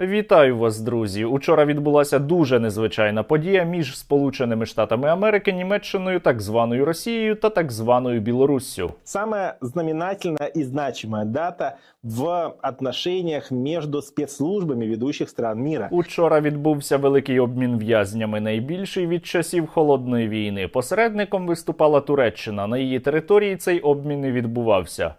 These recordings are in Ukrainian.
Вітаю вас, друзі! Учора відбулася дуже незвичайна подія між Сполученими Штатами Америки, Німеччиною, так званою Росією та так званою Білоруссю. Самая знаменательная и значимая дата в отношениях между спецслужбами ведущих стран мира. Учора відбувся великий обмін в'язнями, найбільший від часів холодної війни. Посередником виступала Туреччина. На її території цей обмін і відбувався.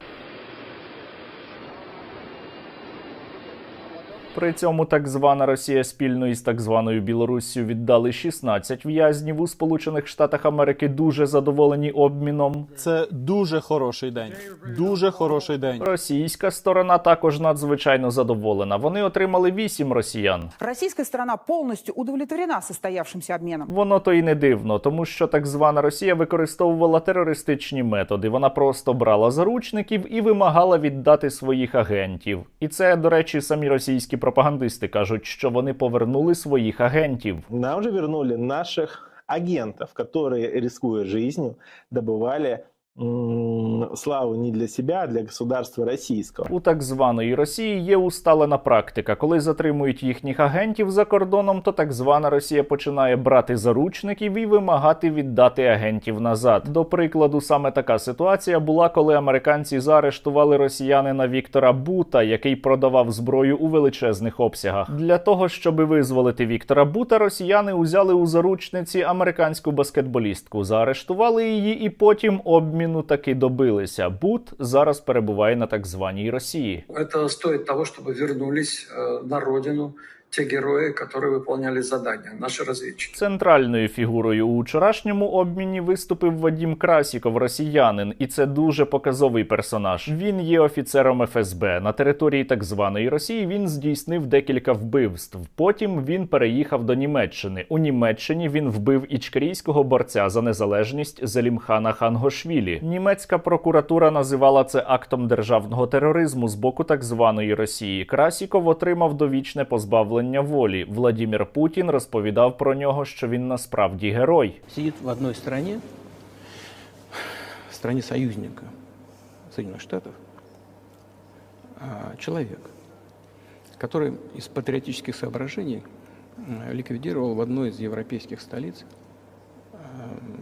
При цьому так звана Росія спільно із так званою Білоруссю віддали 16 в'язнів у Сполучених Штатах Америки. Дуже задоволені обміном. Це дуже хороший день. Дуже хороший день. Російська сторона також надзвичайно задоволена. Вони отримали 8 росіян. Российская сторона полностью удовлетворена состоявшимся обменом. Воно то й не дивно, тому що так звана Росія використовувала терористичні методи. Вона просто брала заручників і вимагала віддати своїх агентів. І це, до речі, самі російські пропагандисти кажуть, що вони повернули своїх агентів. Нам же вернули наших агентів, які рискуя життю, добывали м, славу не для себя, а для государства российского. У так званої Росії є усталена практика. Коли затримують їхніх агентів за кордоном, то так звана Росія починає брати заручників і вимагати віддати агентів назад. До прикладу, саме така ситуація була, коли американці заарештували росіянина Віктора Бута, який продавав зброю у величезних обсягах. Для того щоб визволити Віктора Бута, росіяни узяли у заручниці американську баскетболістку, заарештували її і потім обміну таки добилися. Бут зараз перебуває на так званій Росії. Это стоит того, чтобы вернулись э, на родину те герои, которые выполняли задания, наши разведчики. Центральною фігурою у вчорашньому обміні виступив Вадім Красіков, росіянин, і це дуже показовий персонаж. Він є офіцером ФСБ. На території так званої Росії він здійснив декілька вбивств. Потім він переїхав до Німеччини. У Німеччині він вбив ічкерійського борця за незалежність Зелімхана Хангошвілі. Німецька прокуратура називала це актом державного тероризму з боку так званої Росії. Красіков отримав довічне позбавлення волі. Владімір Путін розповідав про нього, що він насправді герой. сидит в одной стране, в стране союзника Соединенных Штатов, а, человек, который из патриотических соображений м, ликвидировал в одной из европейских столиц а,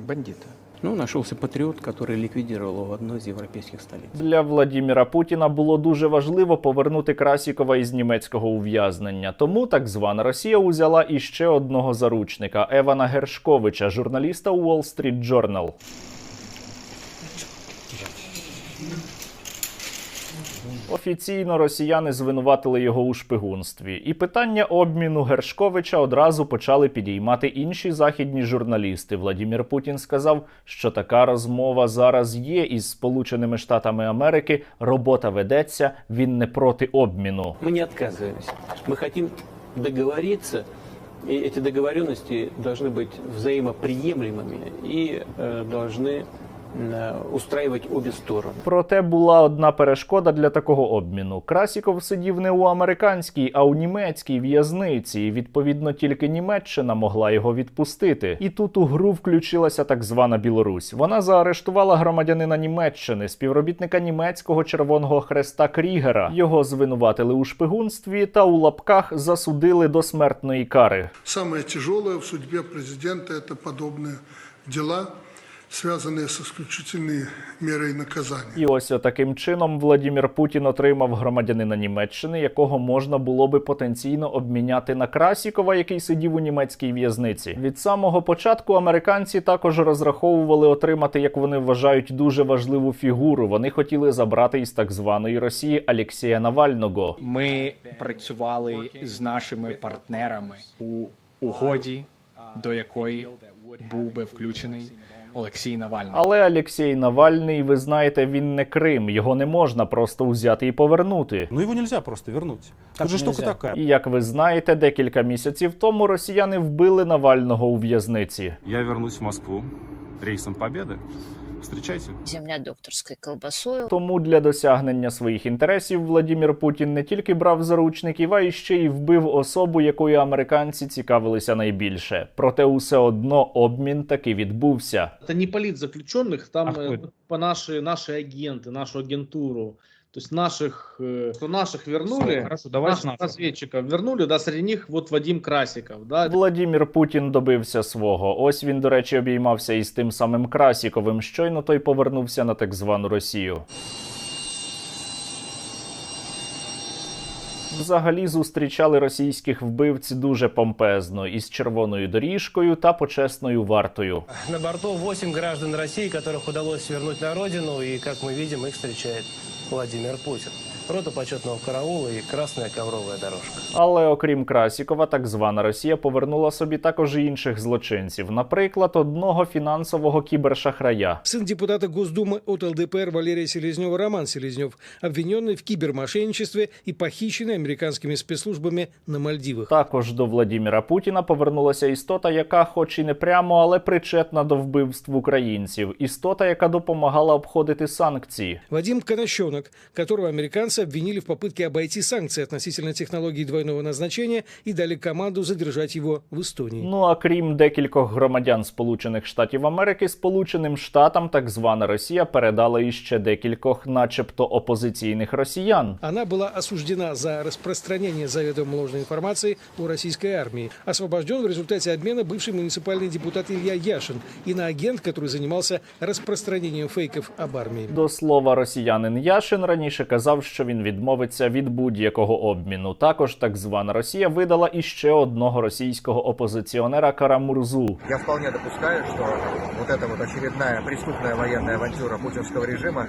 бандита. Ну, нашелся патріот, який ліквідував одну з європейських из. Для Владіміра Путіна було дуже важливо повернути Красікова із німецького ув'язнення. Тому так звана Росія узяла іще одного заручника Евана Гершковича, журналіста у Wall Street Journal. Офіційно росіяни звинуватили його у шпигунстві, і питання обміну Гершковича одразу почали підіймати інші західні журналісти. Владімір Путін сказав, що така розмова зараз є із Сполученими Штатами Америки. Робота ведеться, він не проти обміну. Мы не отказываемся. Мы хотим договориться, и эти договоренности должны быть взаимоприемлемыми и э, должны э, устраивать обе стороны. Проте була одна перешкода для такого обміну. Красіков сидів не у американській, а у німецькій в'язниці. І відповідно тільки Німеччина могла його відпустити. І тут у гру включилася так звана Білорусь. Вона заарештувала громадянина Німеччини, співробітника німецького Червоного Хреста Крігера. Його звинуватили у шпигунстві та у лапках засудили до смертної кари. Самое тяжелое в судьбе президента – это подобные дела, связанные с исключительной мерой наказания. І ось таким чином Владімір Путін отримав громадянина Німеччини, якого можна було би потенційно обміняти на Красікова, який сидів у німецькій в'язниці. Від самого початку американці також розраховували отримати, як вони вважають, дуже важливу фігуру. Вони хотіли забрати із так званої Росії Алексія Навального. Ми працювали з нашими партнерами у угоді, до якої був би включений Олексій Навальний. Але Олексій Навальний, ви знаєте, він не Крим. Його не можна просто взяти і повернути. Ну его нельзя просто вернути. Тут же штука така. І як ви знаєте, декілька місяців тому росіяни вбили Навального у в'язниці. Я вернусь в Москву рейсом Победы. Встречайте. земля докторской колбасою. Тому для досягнення своїх інтересів Владімір Путін не тільки брав заручників, а й ще й вбив особу, якою американці цікавилися найбільше. Проте усе одно обмін таки відбувся. Это не политзаключенных, там А кто э, это? по наши, наши агенты, нашу агентуру. То есть наших, э, что наших вернули, Хорошо, давай наших разведчиков вернули, да, среди них вот Вадим Красиков, да. Владімір Путін добився свого. Ось він, до речі, обіймався із тим самим Красіковим. Щойно той повернувся на так звану Росію. Взагалі зустрічали російських вбивць дуже помпезно із червоною доріжкою та почесною вартою. На борту 8 граждан России, которых удалось вернуть на родину, и, как мы видим, их встречает Владимир Путин. Рота почетного караула и красная ковровая дорожка. Але окрім Красікова, так звана Росія повернула собі також і інших злочинців, наприклад, одного фінансового кібершахрая. Сын депутата Госдумы от ЛДПР Валерия Селезнева Роман Селезнев, обвиненный в кибермошенничестве и похищенный американскими спецслужбами на Мальдивах. Також до Владіміра Путіна повернулася істота, яка, хоч і не прямо, але причетна до вбивств українців. Істота, яка допомагала обходити санкції. Вадим Конощенок, которого американцы обвинили в попытке обойти санкции относительно технологии двойного назначения и дали команду задержать его в Эстонии. Ну а крім декількох громадян Сполучених Штатів Америки, Сполученим Штатам так звана Росія передала іще декількох, начебто опозиційних росіян. Она была осуждена за распространение заведомо ложной информации о российской армии. Освобожден в результате обмена бывший муниципальный депутат Илья Яшин, иноагент, который занимался распространением фейков об армии. До слова, росіянин Яшин раніше казав, що він відмовиться від будь-якого обміну. Також так звана Росія видала іще одного російського опозиціонера Карамурзу. Я вполне допускаю, що вот эта вот очередная преступная военная авантюра путінського режима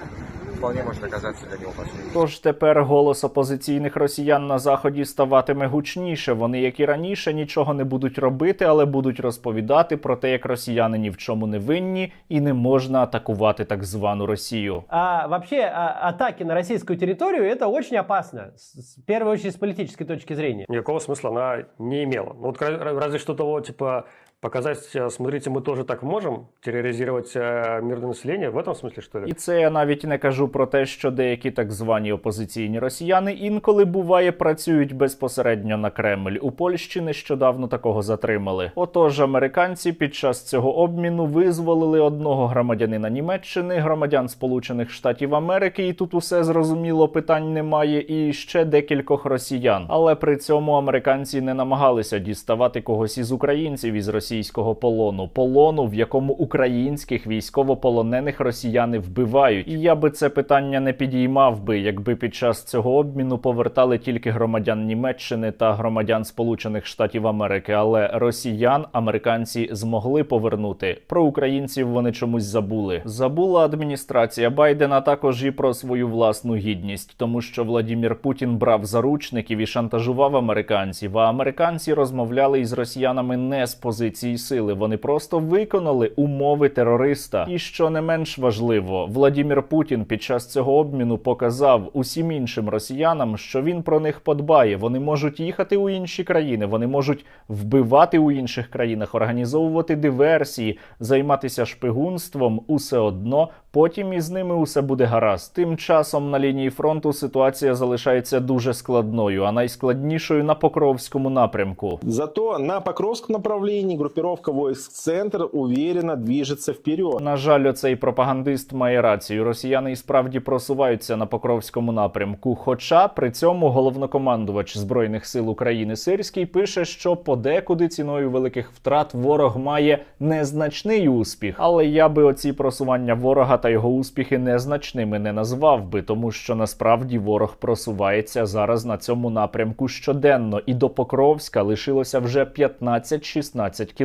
вполне может оказаться для него последней. Тож тепер голос опозиційних росіян на заході ставатиме гучніше. Вони, як і раніше, нічого не будуть робити, але будуть розповідати про те, як росіяни ні в чому не винні і не можна атакувати так звану Росію. А вообще а, атаки на российскую территорию это очень опасно, с, с- в первую очередь с политической точки зрения. Никакого смысла она не имела. Ну, Вот кра- разве что того, типа, показать, э, смотрите, мы тоже так можем терроризировать э, мирное население, в этом смысле, что ли? І це я навіть не кажу про те, що деякі так звані опозиційні росіяни інколи буває працюють безпосередньо на Кремль. У Польщі нещодавно такого затримали. Отож, американці під час цього обміну визволили одного громадянина Німеччини, громадян Сполучених Штатів Америки, і тут усе зрозуміло, питань немає, і ще декількох росіян. Але при цьому американці не намагалися діставати когось із українців із російського полону, полону, в якому українських військовополонених росіяни вбивають. І я би це питання не підіймав би, якби під час цього обміну повертали тільки громадян Німеччини та громадян Сполучених Штатів Америки. Але росіян американці змогли повернути. Про українців вони чомусь забули. Забула адміністрація Байдена також і про свою власну гідність, тому що Владімір Путін брав заручників і шантажував американців. А американці розмовляли із росіянами не з позиції сили. Вони просто виконали умови терориста. І що не менш важливо, Владімір Путін під час цього обміну показав усім іншим росіянам, що він про них подбає. Вони можуть їхати у інші країни, вони можуть вбивати у інших країнах, організовувати диверсії, займатися шпигунством. Усе одно потім із ними усе буде гаразд. Тим часом на лінії фронту ситуація залишається дуже складною, а найскладнішою на Покровському напрямку. Зато на Покровском направлении группировка войск «Центр» уверенно движется вперед. На жаль, оцей пропагандист має рацію. Росіяни і справді просуваються на Покровському напрямку. Хоча при цьому головнокомандувач збройних сил України Сирський пише, що подекуди ціною великих втрат ворог має незначний успіх. Але я би оці просування ворога та його успіхи незначними не назвав би, тому що насправді ворог просувається зараз на цьому напрямку щоденно, і до Покровська лишилося вже 15-16 кілометрів.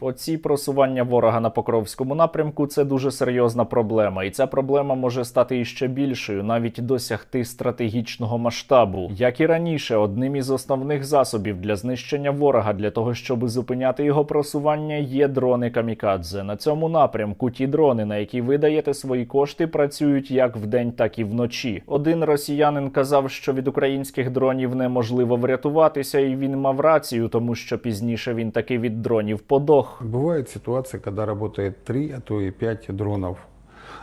Оці просування ворога на Покровському напрямку це дуже серйозна проблема, і ця проблема може стати іще більшою, навіть досягти стратегічного масштабу. Як і раніше, одним із основних засобів для знищення ворога для того, щоб зупиняти його просування, є дрони камікадзе. На цьому напрямку ті дрони, на які ви даєте свої кошти, працюють як вдень, так і вночі. Один росіянин казав, що від українських дронів неможливо врятуватися, і він мав рацію, тому що пізніше він таки від дронів подох. Бывает ситуация, когда работает 3, а то и 5 дронов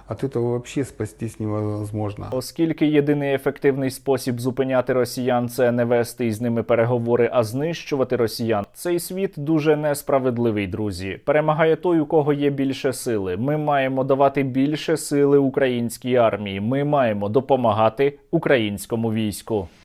от этого вообще спастись невозможно. Оскільки єдиний ефективний спосіб зупиняти росіян це не вести із ними переговори, а знищувати росіян. Цей світ дуже несправедливий, друзі. Перемагає той, у кого є більше сили. Ми маємо давати більше сили українській армії. Ми маємо допомагати українському війську.